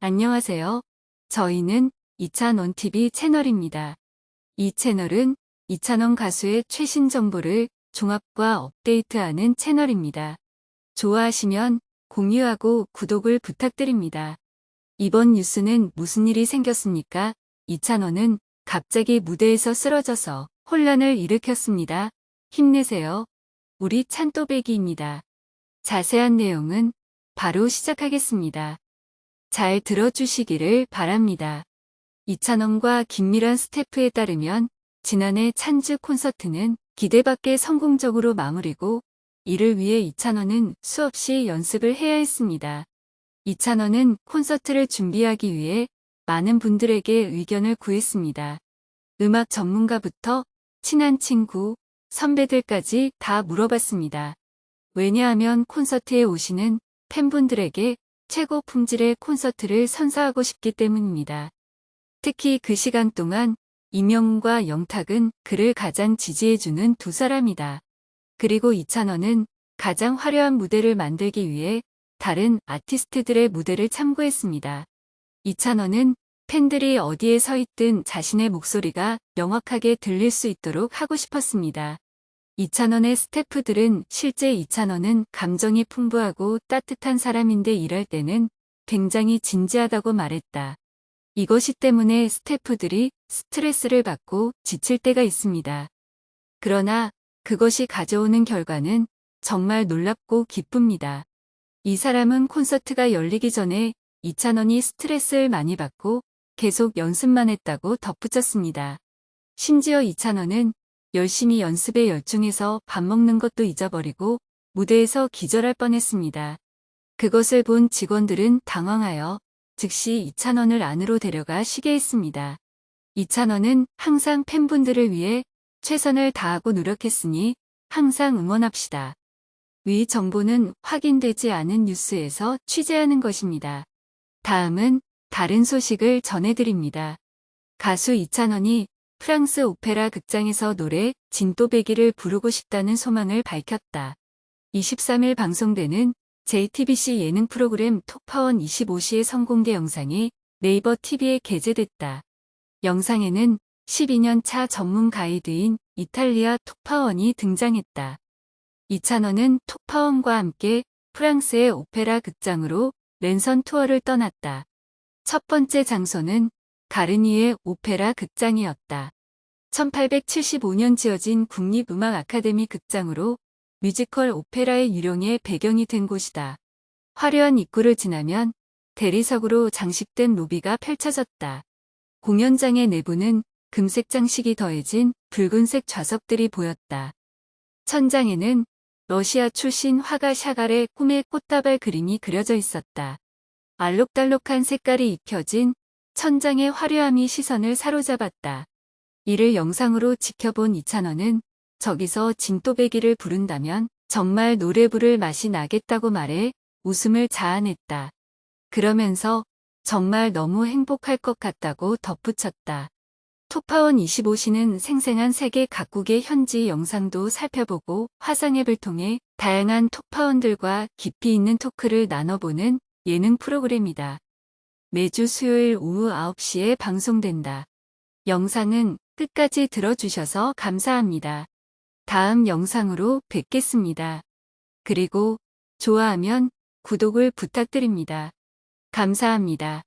안녕하세요. 저희는 이찬원TV 채널입니다. 이 채널은 이찬원 가수의 최신 정보를 종합과 업데이트하는 채널입니다. 좋아하시면 공유하고 구독을 부탁드립니다. 이번 뉴스는 무슨 일이 생겼습니까? 이찬원은 갑자기 무대에서 쓰러져서 혼란을 일으켰습니다. 힘내세요. 우리 찬또배기입니다. 자세한 내용은 바로 시작하겠습니다. 잘 들어주시기를 바랍니다. 이찬원과 김미란 스태프에 따르면 지난해 찬즈 콘서트는 기대밖에 성공적으로 마무리고 이를 위해 이찬원은 수없이 연습을 해야 했습니다. 이찬원은 콘서트를 준비하기 위해 많은 분들에게 의견을 구했습니다. 음악 전문가부터 친한 친구, 선배들까지 다 물어봤습니다. 왜냐하면 콘서트에 오시는 팬분들에게 최고 품질의 콘서트를 선사하고 싶기 때문입니다. 특히 그 시간 동안 이명훈과 영탁은 그를 가장 지지해주는 두 사람이다. 그리고 이찬원은 가장 화려한 무대를 만들기 위해 다른 아티스트들의 무대를 참고했습니다. 이찬원은 팬들이 어디에 서 있든 자신의 목소리가 명확하게 들릴 수 있도록 하고 싶었습니다. 이찬원의 스태프들은 실제 이찬원은 감정이 풍부하고 따뜻한 사람인데 일할 때는 굉장히 진지하다고 말했다. 이것이 때문에 스태프들이 스트레스를 받고 지칠 때가 있습니다. 그러나 그것이 가져오는 결과는 정말 놀랍고 기쁩니다. 이 사람은 콘서트가 열리기 전에 이찬원이 스트레스를 많이 받고 계속 연습만 했다고 덧붙였습니다. 심지어 이찬원은 열심히 연습에 열중해서 밥 먹는 것도 잊어버리고 무대에서 기절할 뻔했습니다. 그것을 본 직원들은 당황하여 즉시 이찬원을 안으로 데려가 쉬게 했습니다. 이찬원은 항상 팬분들을 위해 최선을 다하고 노력했으니 항상 응원합시다. 위 정보는 확인되지 않은 뉴스에서 취재하는 것입니다. 다음은 다른 소식을 전해드립니다. 가수 이찬원이 프랑스 오페라 극장에서 노래 진또배기를 부르고 싶다는 소망을 밝혔다. 23일 방송되는 JTBC 예능 프로그램 톡파원 25시의 성공개 영상이 네이버 TV에 게재됐다. 영상에는 12년 차 전문 가이드인 이탈리아 톡파원이 등장했다. 이찬원은 톡파원과 함께 프랑스의 오페라 극장으로 랜선 투어를 떠났다. 첫 번째 장소는 가르니의 오페라 극장이었다. 1875년 지어진 국립음악 아카데미 극장으로 뮤지컬 오페라의 유령의 배경이 된 곳이다. 화려한 입구를 지나면 대리석으로 장식된 로비가 펼쳐졌다. 공연장의 내부는 금색 장식이 더해진 붉은색 좌석들이 보였다. 천장에는 러시아 출신 화가 샤갈의 꿈의 꽃다발 그림이 그려져 있었다. 알록달록한 색깔이 익혀진 천장의 화려함이 시선을 사로잡았다. 이를 영상으로 지켜본 이찬원은 저기서 진또배기를 부른다면 정말 노래 부를 맛이 나겠다고 말해 웃음을 자아냈다. 그러면서 정말 너무 행복할 것 같다고 덧붙였다. 톡파원 25시는 생생한 세계 각국의 현지 영상도 살펴보고 화상앱을 통해 다양한 톡파원들과 깊이 있는 토크를 나눠보는 예능 프로그램이다. 매주 수요일 오후 9시에 방송된다. 영상은 끝까지 들어주셔서 감사합니다. 다음 영상으로 뵙겠습니다. 그리고 좋아하면 구독을 부탁드립니다. 감사합니다.